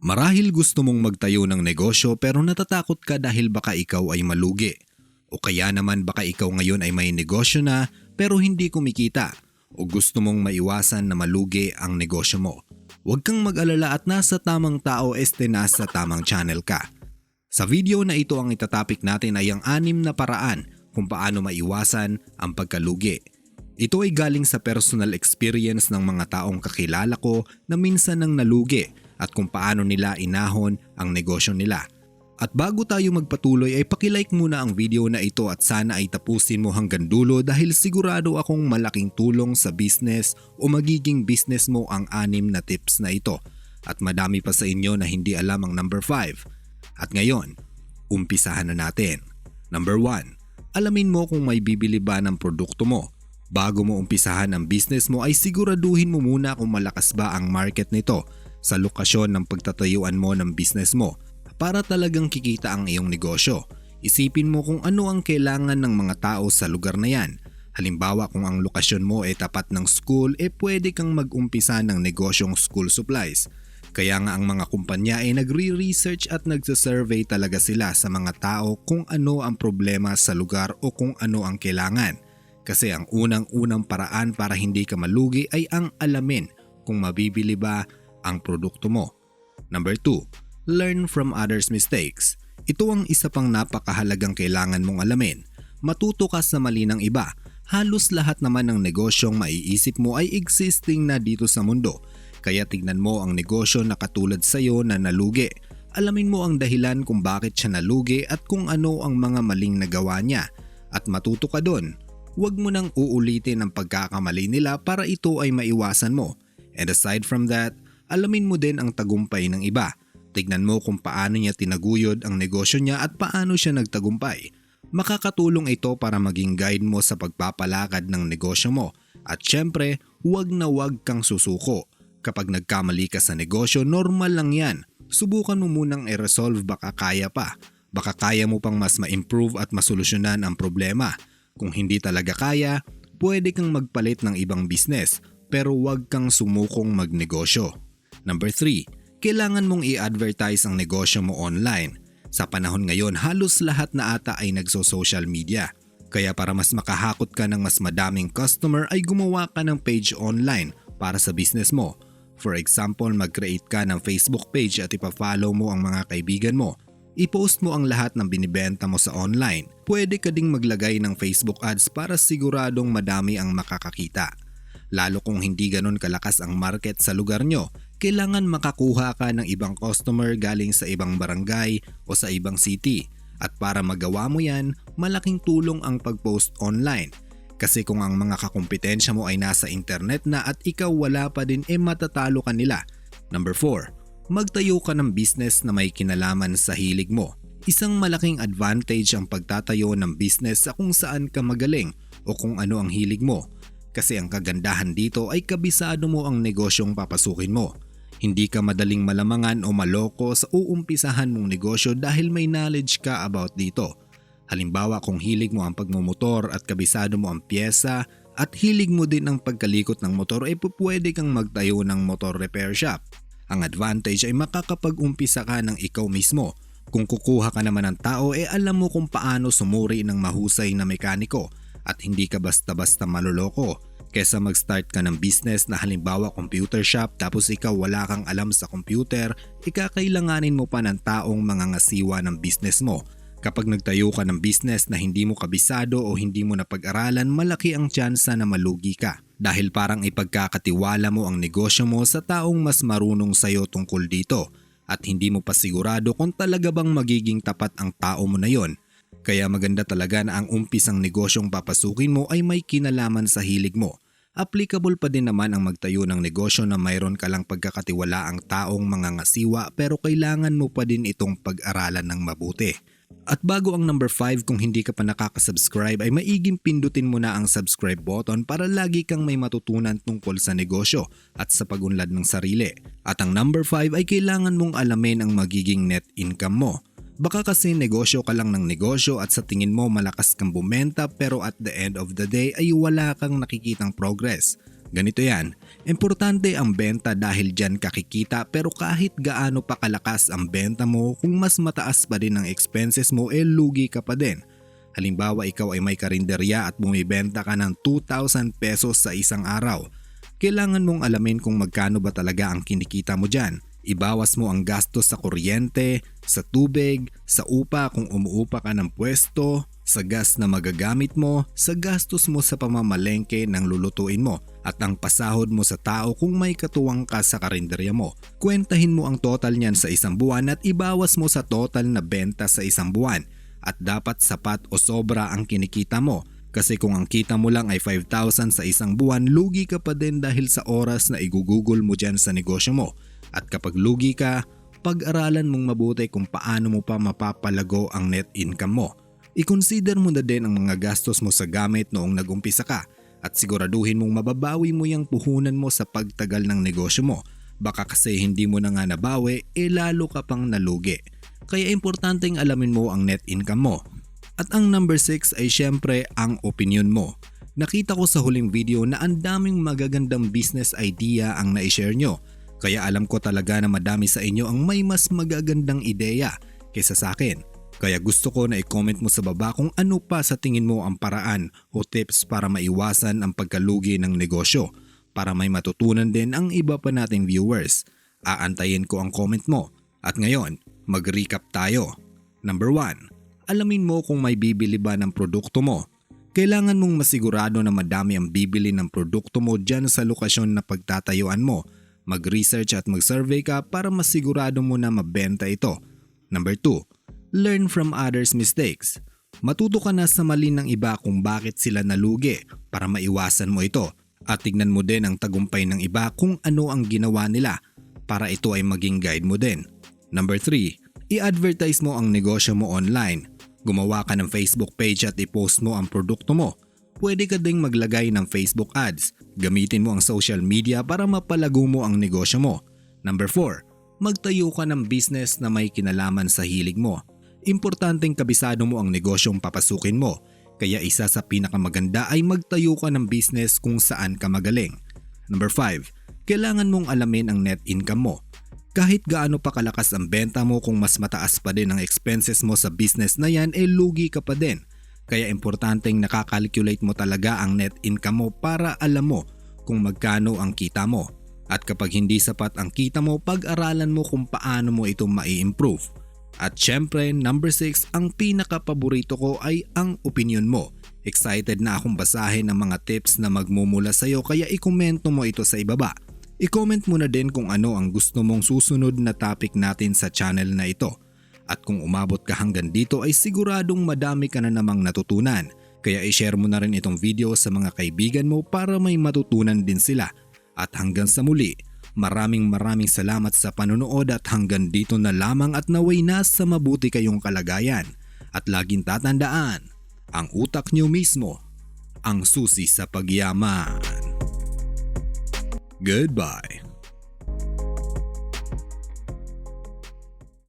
Marahil gusto mong magtayo ng negosyo pero natatakot ka dahil baka ikaw ay malugi. O kaya naman baka ikaw ngayon ay may negosyo na pero hindi kumikita. O gusto mong maiwasan na malugi ang negosyo mo. Huwag kang mag-alala at nasa tamang tao este nasa tamang channel ka. Sa video na ito ang itatapik natin ay ang anim na paraan kung paano maiwasan ang pagkalugi. Ito ay galing sa personal experience ng mga taong kakilala ko na minsan nang nalugi at kung paano nila inahon ang negosyo nila. At bago tayo magpatuloy ay pakilike muna ang video na ito at sana ay tapusin mo hanggang dulo dahil sigurado akong malaking tulong sa business o magiging business mo ang anim na tips na ito. At madami pa sa inyo na hindi alam ang number 5. At ngayon, umpisahan na natin. Number 1. Alamin mo kung may bibili ba ng produkto mo. Bago mo umpisahan ang business mo ay siguraduhin mo muna kung malakas ba ang market nito sa lokasyon ng pagtatayuan mo ng business mo para talagang kikita ang iyong negosyo. Isipin mo kung ano ang kailangan ng mga tao sa lugar na yan. Halimbawa kung ang lokasyon mo ay tapat ng school, eh pwede kang mag-umpisa ng negosyong school supplies. Kaya nga ang mga kumpanya ay nagre-research at nagsasurvey talaga sila sa mga tao kung ano ang problema sa lugar o kung ano ang kailangan. Kasi ang unang-unang paraan para hindi ka malugi ay ang alamin kung mabibili ba ang produkto mo. Number 2. Learn from others' mistakes. Ito ang isa pang napakahalagang kailangan mong alamin. Matuto ka sa mali ng iba. Halos lahat naman ng negosyong maiisip mo ay existing na dito sa mundo. Kaya tignan mo ang negosyo na katulad sa iyo na nalugi. Alamin mo ang dahilan kung bakit siya nalugi at kung ano ang mga maling nagawa niya. At matuto ka doon. Huwag mo nang uulitin ang pagkakamali nila para ito ay maiwasan mo. And aside from that, alamin mo din ang tagumpay ng iba. Tignan mo kung paano niya tinaguyod ang negosyo niya at paano siya nagtagumpay. Makakatulong ito para maging guide mo sa pagpapalakad ng negosyo mo. At syempre, huwag na huwag kang susuko. Kapag nagkamali ka sa negosyo, normal lang yan. Subukan mo munang i-resolve baka kaya pa. Baka kaya mo pang mas ma-improve at masolusyonan ang problema. Kung hindi talaga kaya, pwede kang magpalit ng ibang business pero huwag kang sumukong magnegosyo. Number 3. Kailangan mong i-advertise ang negosyo mo online. Sa panahon ngayon, halos lahat na ata ay nagso-social media. Kaya para mas makahakot ka ng mas madaming customer ay gumawa ka ng page online para sa business mo. For example, mag-create ka ng Facebook page at ipa-follow mo ang mga kaibigan mo. I-post mo ang lahat ng binibenta mo sa online. Pwede ka ding maglagay ng Facebook ads para siguradong madami ang makakakita. Lalo kung hindi ganon kalakas ang market sa lugar nyo, kailangan makakuha ka ng ibang customer galing sa ibang barangay o sa ibang city. At para magawa mo yan, malaking tulong ang pag-post online. Kasi kung ang mga kakumpetensya mo ay nasa internet na at ikaw wala pa din eh matatalo ka nila. Number 4. Magtayo ka ng business na may kinalaman sa hilig mo. Isang malaking advantage ang pagtatayo ng business sa kung saan ka magaling o kung ano ang hilig mo. Kasi ang kagandahan dito ay kabisado mo ang negosyong papasukin mo. Hindi ka madaling malamangan o maloko sa uumpisahan mong negosyo dahil may knowledge ka about dito. Halimbawa kung hilig mo ang pagmumotor at kabisado mo ang pyesa at hilig mo din ang pagkalikot ng motor ay pwede kang magtayo ng motor repair shop. Ang advantage ay makakapag-umpisa ka ng ikaw mismo. Kung kukuha ka naman ng tao eh alam mo kung paano sumuri ng mahusay na mekaniko at hindi ka basta-basta maloloko Kesa mag-start ka ng business na halimbawa computer shop tapos ikaw wala kang alam sa computer, ikakailanganin mo pa ng taong mga ngasiwa ng business mo. Kapag nagtayo ka ng business na hindi mo kabisado o hindi mo napag-aralan, malaki ang tsansa na malugi ka. Dahil parang ipagkakatiwala mo ang negosyo mo sa taong mas marunong sa'yo tungkol dito at hindi mo pa sigurado kung talaga bang magiging tapat ang tao mo na yon kaya maganda talaga na ang umpisang negosyong papasukin mo ay may kinalaman sa hilig mo. Applicable pa din naman ang magtayo ng negosyo na mayroon ka lang pagkakatiwala ang taong mga ngasiwa pero kailangan mo pa din itong pag-aralan ng mabuti. At bago ang number 5 kung hindi ka pa nakaka-subscribe ay maiging pindutin mo na ang subscribe button para lagi kang may matutunan tungkol sa negosyo at sa pagunlad ng sarili. At ang number 5 ay kailangan mong alamin ang magiging net income mo. Baka kasi negosyo ka lang ng negosyo at sa tingin mo malakas kang bumenta pero at the end of the day ay wala kang nakikitang progress. Ganito yan, importante ang benta dahil dyan kakikita pero kahit gaano pa kalakas ang benta mo kung mas mataas pa din ang expenses mo eh lugi ka pa din. Halimbawa ikaw ay may karinderya at bumibenta ka ng 2,000 pesos sa isang araw. Kailangan mong alamin kung magkano ba talaga ang kinikita mo dyan. Ibawas mo ang gastos sa kuryente, sa tubig, sa upa kung umuupa ka ng pwesto, sa gas na magagamit mo, sa gastos mo sa pamamalengke ng lulutuin mo, at ang pasahod mo sa tao kung may katuwang ka sa karinderya mo. Kwentahin mo ang total niyan sa isang buwan at ibawas mo sa total na benta sa isang buwan at dapat sapat o sobra ang kinikita mo. Kasi kung ang kita mo lang ay 5,000 sa isang buwan, lugi ka pa din dahil sa oras na igugugol mo dyan sa negosyo mo. At kapag lugi ka, pag-aralan mong mabuti kung paano mo pa mapapalago ang net income mo. I-consider mo na din ang mga gastos mo sa gamit noong nagumpisa ka at siguraduhin mong mababawi mo yung puhunan mo sa pagtagal ng negosyo mo. Baka kasi hindi mo na nga nabawi, e lalo ka pang nalugi. Kaya importanteng alamin mo ang net income mo. At ang number 6 ay syempre ang opinion mo. Nakita ko sa huling video na ang daming magagandang business idea ang na-share nyo. Kaya alam ko talaga na madami sa inyo ang may mas magagandang ideya kaysa sa akin. Kaya gusto ko na i-comment mo sa baba kung ano pa sa tingin mo ang paraan o tips para maiwasan ang pagkalugi ng negosyo para may matutunan din ang iba pa nating viewers. Aantayin ko ang comment mo. At ngayon, mag-recap tayo. Number 1. Alamin mo kung may bibili ba ng produkto mo. Kailangan mong masigurado na madami ang bibili ng produkto mo dyan sa lokasyon na pagtatayuan mo. Mag-research at mag-survey ka para masigurado mo na mabenta ito. Number 2 Learn from others' mistakes. Matuto ka na sa mali ng iba kung bakit sila nalugi para maiwasan mo ito at tignan mo din ang tagumpay ng iba kung ano ang ginawa nila para ito ay maging guide mo din. Number 3. I-advertise mo ang negosyo mo online. Gumawa ka ng Facebook page at i-post mo ang produkto mo. Pwede ka ding maglagay ng Facebook ads. Gamitin mo ang social media para mapalago mo ang negosyo mo. Number 4. Magtayo ka ng business na may kinalaman sa hilig mo importanteng kabisado mo ang negosyong papasukin mo. Kaya isa sa pinakamaganda ay magtayo ka ng business kung saan ka magaling. Number 5. Kailangan mong alamin ang net income mo. Kahit gaano pa kalakas ang benta mo kung mas mataas pa din ang expenses mo sa business na yan, eh lugi ka pa din. Kaya importanteng nakakalculate mo talaga ang net income mo para alam mo kung magkano ang kita mo. At kapag hindi sapat ang kita mo, pag-aralan mo kung paano mo ito mai-improve. At syempre, number 6, ang pinaka-paborito ko ay ang opinion mo. Excited na akong basahin ang mga tips na magmumula sa'yo kaya ikomento mo ito sa ibaba. I-comment mo na din kung ano ang gusto mong susunod na topic natin sa channel na ito. At kung umabot ka hanggang dito ay siguradong madami ka na namang natutunan. Kaya i-share mo na rin itong video sa mga kaibigan mo para may matutunan din sila. At hanggang sa muli, Maraming maraming salamat sa panonood at hanggang dito na lamang at naway na sa mabuti kayong kalagayan. At laging tatandaan, ang utak nyo mismo ang susi sa pagyaman. Goodbye.